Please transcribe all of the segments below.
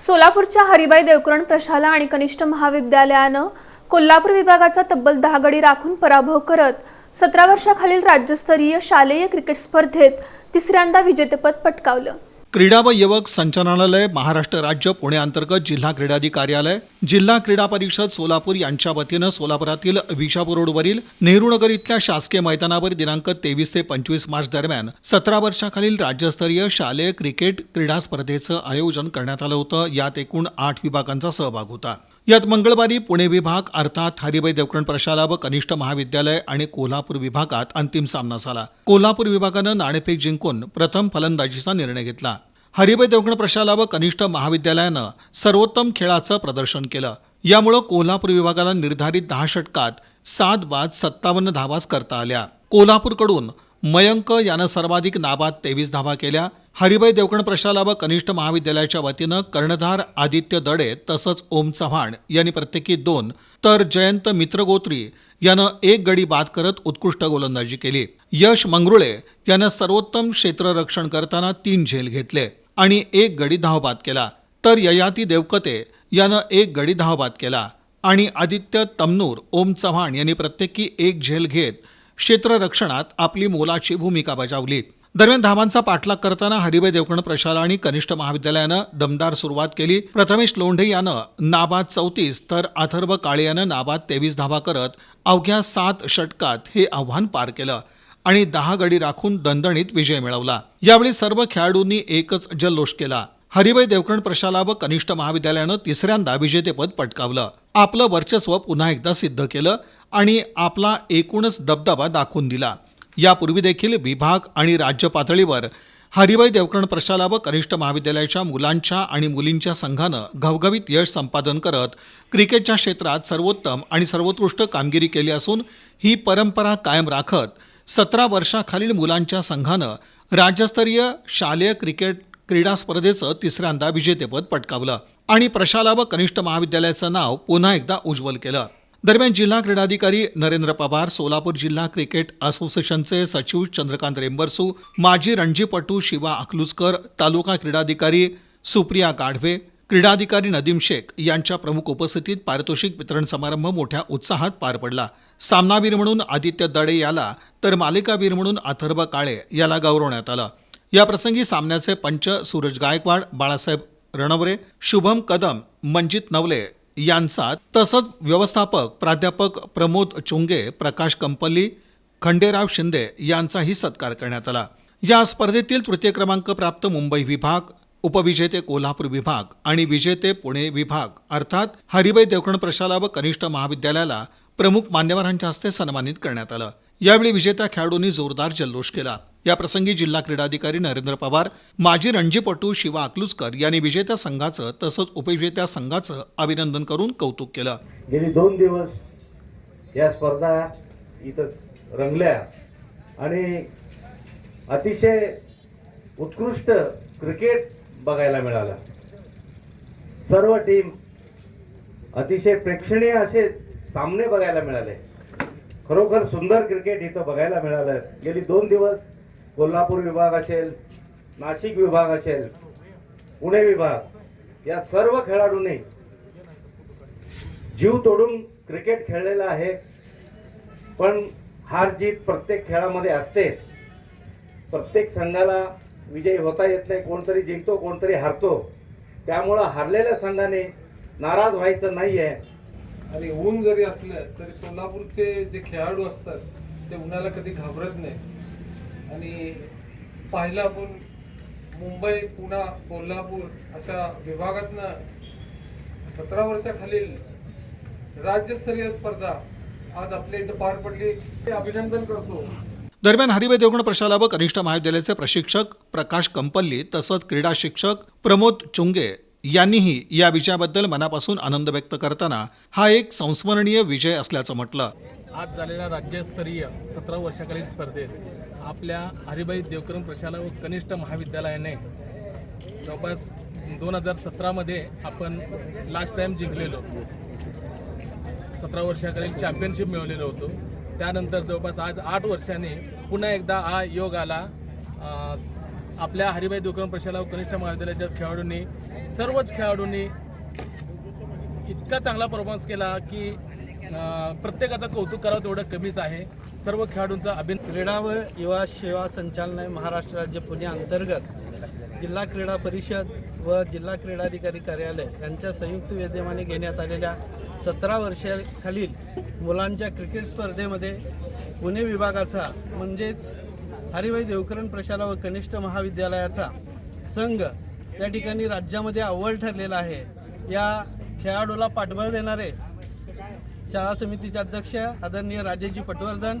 सोलापूरच्या हरिबाई देवकरण प्रशाला आणि कनिष्ठ महाविद्यालयानं कोल्हापूर विभागाचा तब्बल दहा गडी राखून पराभव करत सतरा वर्षाखालील राज्यस्तरीय शालेय क्रिकेट स्पर्धेत तिसऱ्यांदा विजेतेपद पटकावलं. क्रीडा व युवक संचालनालय महाराष्ट्र राज्य पुणे अंतर्गत जिल्हा क्रीडाधी कार्यालय जिल्हा क्रीडा परिषद सोलापूर यांच्या वतीनं सोलापुरातील विजापूर रोडवरील नेहरूनगर इथल्या शासकीय मैदानावर दिनांक तेवीस ते पंचवीस मार्च दरम्यान सतरा वर्षाखालील राज्यस्तरीय शालेय क्रिकेट क्रीडा स्पर्धेचं आयोजन करण्यात आलं होतं. यात एकूण आठ विभागांचा सहभाग होता. यात मंगळवारी पुणे विभाग अर्थात हरिभाई देवकरण प्रशाला व कनिष्ठ महाविद्यालय आणि कोल्हापूर विभागात अंतिम सामना झाला. कोल्हापूर विभागानं नाणेफेक जिंकून प्रथम फलंदाजीचा निर्णय घेतला. हरिभाई देवकरण प्रशाला व कनिष्ठ महाविद्यालयानं सर्वोत्तम खेळाचं प्रदर्शन केलं. यामुळं कोल्हापूर विभागाला निर्धारित दहा षटकात सात बाद सत्तावन्न धावाच करता आल्या. कोल्हापूरकडून मयंक यानं सर्वाधिक नाबाद तेवीस धावा केल्या. हरिभाई देवकण प्रशाला व कनिष्ठ महाविद्यालयाच्या वतीनं कर्णधार आदित्य दडे तसंच ओम चव्हाण यांनी प्रत्येकी दोन तर जयंत मित्रगोत्री यानं एक गडी बाद करत उत्कृष्ट गोलंदाजी केली. यश मंगरुळे यानं सर्वोत्तम क्षेत्ररक्षण करताना तीन झेल घेतले आणि एक गडी धावबाद केला. तर ययाती देवकते यानं एक गडी धावबाद केला आणि आदित्य तमनूर ओम चव्हाण यांनी प्रत्येकी एक झेल घेत क्षेत्ररक्षणात आपली मोलाची भूमिका बजावली. दरम्यान धावांचा पाठलाग करताना हरिभाई देवकण प्रशाला आणि कनिष्ठ महाविद्यालयानं दमदार सुरुवात केली. प्रथमेश लोंढे यानं नाबाद चौतीस तर अथर्व काळे यानं नाबाद तेवीस धावा करत अवघ्या सात षटकात हे आव्हान पार केलं आणि दहा गडी राखून दणदणीत विजय मिळवला. यावेळी सर्व खेळाडूंनी एकच जल्लोष केला. हरिभाई देवकरण प्रशाला व कनिष्ठ महाविद्यालयानं तिसऱ्यांदा विजेतेपद पटकावलं. आपलं वर्चस्व पुन्हा एकदा सिद्ध केलं आणि आपला एकूणच दबदबा दाखवून दिला. यापूर्वी देखील विभाग आणि राज्य पातळीवर हरिभाई देवकरण प्रशाला व कनिष्ठ महाविद्यालयाच्या मुलांच्या आणि मुलींच्या संघानं घवघवीत यश संपादन करत क्रिकेटच्या क्षेत्रात सर्वोत्तम आणि सर्वोत्कृष्ट कामगिरी केली असून ही परंपरा कायम राखत सतरा वर्षाखालील मुलांच्या संघानं राज्यस्तरीय शालेय क्रिकेट क्रीडा स्पर्धेचं तिसऱ्यांदा विजेतेपद पटकावलं आणि प्रशाला व कनिष्ठ महाविद्यालयाचं नाव पुन्हा एकदा उज्ज्वल केलं. दरम्यान जिल्हा क्रीडाधिकारी नरेंद्र पवार सोलापूर जिल्हा क्रिकेट असोसिएशनचे सचिव चंद्रकांत रेंबरसू माजी रणजीपटू शिवा अकलूजकर तालुका क्रीडाधिकारी सुप्रिया गाढवे क्रीडाधिकारी नदीम शेख यांच्या प्रमुख उपस्थितीत पारितोषिक वितरण समारंभ मोठ्या उत्साहात पार पडला. सामनावीर म्हणून आदित्य दडे याला तर मालिकावीर म्हणून अथर्व काळे याला गौरवण्यात आलं. या प्रसंगी सामन्याचे पंच सूरज गायकवाड बाळासाहेब रणवरे शुभम कदम मंजित नवले यांचा तसंच व्यवस्थापक प्राध्यापक प्रमोद चुंगे प्रकाश कंपल्ली खंडेराव शिंदे यांचाही सत्कार करण्यात आला. या स्पर्धेतील तृतीय क्रमांक प्राप्त मुंबई विभाग उपविजेते कोल्हापूर विभाग आणि विजेते पुणे विभाग अर्थात हरिभाई देवकण प्रशाला व कनिष्ठ महाविद्यालयाला प्रमुख मान्यवरांच्या हस्ते सन्मानित करण्यात आलं. यावेळी विजेत्या खेळाडूंनी जोरदार जल्लोष केला. या प्रसंगी जिल्हा क्रीडाधिकारी नरेंद्र पवार माजी रणजीपटू शिवा अकलूजकर यांनी विजेत्या संघाचं तसंच उपविजेत्या संघाचं अभिनंदन करून कौतुक केलं. गेली दोन दिवस या स्पर्धा इथं रंगल्या आणि अतिशय उत्कृष्ट क्रिकेट बघायला मिळालं. सर्व टीम अतिशय प्रेक्षणीय असे सामने बघायला मिळाले. खरोखर सुंदर क्रिकेट इथं बघायला मिळालं. गेली दोन दिवस कोल्हापूर विभाग असेल नाशिक विभाग असेल पुणे विभाग या सर्व खेळाडूंनी जीव तोडून क्रिकेट खेळलेला आहे. पण हार जीत प्रत्येक खेळामध्ये असते. प्रत्येक संघाला विजयी होता येत नाही कोणतरी जिंकतो कोणतरी हारतो. त्यामुळं हारलेल्या संघाने नाराज व्हायचं नाही आहे आणि ऊन जरी असलं तरी सोलापूरचे जे खेळाडू असतात ते उन्हाला कधी घाबरत नाही आणि पाहिलं आपण मुंबई पुणे कोल्हापूर अशा विभागातनं सतरा वर्षाखालील राज्यस्तरीय स्पर्धा आज आपल्या इथं पार पडली. ते अभिनंदन करतो. दरम्यान हरिभाई देवगण प्रशाला व कनिष्ठ महाविद्यालयाचे प्रशिक्षक प्रकाश कंपल्ली तसंच क्रीडा शिक्षक प्रमोद चुंगे यांनीही या विजयाबद्दल मनापासून आनंद व्यक्त करताना हा एक संस्मरणीय विजय असल्याचं म्हटलं. आज झालेल्या राज्यस्तरीय सतरा वर्षाखालील स्पर्धेत आपल्या हरिभाई देवकरण प्रशाला व कनिष्ठ महाविद्यालयाने जवळपास दोन हजार सतरामध्ये आपण लास्ट टाईम जिंकलेलो. सतरा वर्षाखालील चॅम्पियनशिप मिळवलेलो होतो. त्यानंतर जवळपास आज आठ वर्षांनी पुन्हा एकदा हा योग आला. आपल्या हरिभाई देवकरण प्रशाला व कनिष्ठ महाविद्यालयाच्या खेळाडूंनी सर्वच खेळाडूंनी इतका चांगला परफॉर्मन्स केला की प्रत्येकाचं कौतुक करावं तेवढं कमीच आहे. सर्व खेळाडूंचा अभिनंदन क्रीडा व युवा सेवा संचालनालय महाराष्ट्र राज्य पुणे अंतर्गत जिल्हा क्रीडा परिषद व जिल्हा क्रीडाधिकारी कार्यालय यांच्या संयुक्त विद्यमाने घेण्यात आलेल्या सतरा वर्षाखालील मुलांच्या क्रिकेट स्पर्धेमध्ये पुणे विभागाचा म्हणजेच हरिभाई देवकरण प्रशाला व कनिष्ठ महाविद्यालयाचा संघ त्या ठिकाणी राज्यामध्ये अव्वल ठरलेला आहे. या खेळाडूला पाठबळ देणारे शाळा समितीचे अध्यक्ष आदरणीय राजेजी पटवर्धन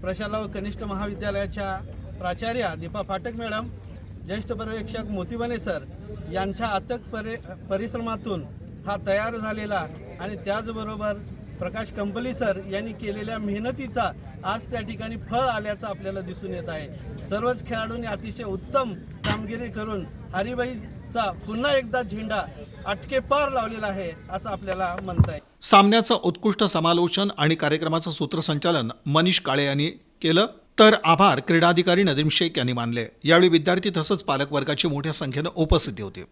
प्रशाला व कनिष्ठ महाविद्यालयाच्या प्राचार्या दीपा फाटक मॅडम ज्येष्ठ पर्यवेक्षक मोतीबने सर यांच्या अथक परि परिश्रमातून हा तयार झालेला आणि त्याचबरोबर प्रकाश कंपली सर यांनी केलेल्या मेहनतीचा आज त्या ठिकाणी फळ आल्याचं आपल्याला दिसून येत आहे. सर्वच खेळाडूंनी अतिशय उत्तम कामगिरी करून हरिबाईचा पुन्हा एकदा झेंडा अटकेपार लावलेला आहे असं आपल्याला म्हणता येईल. सामन्याचं उत्कृष्ट समालोचन आणि कार्यक्रमाचं सूत्रसंचालन मनीष काळे यांनी केलं. तर आभार क्रीडाधिकारी नदीम शेख यांनी मानले. यावेळी विद्यार्थी तसंच पालकवर्गाची मोठ्या संख्येनं उपस्थिती होती.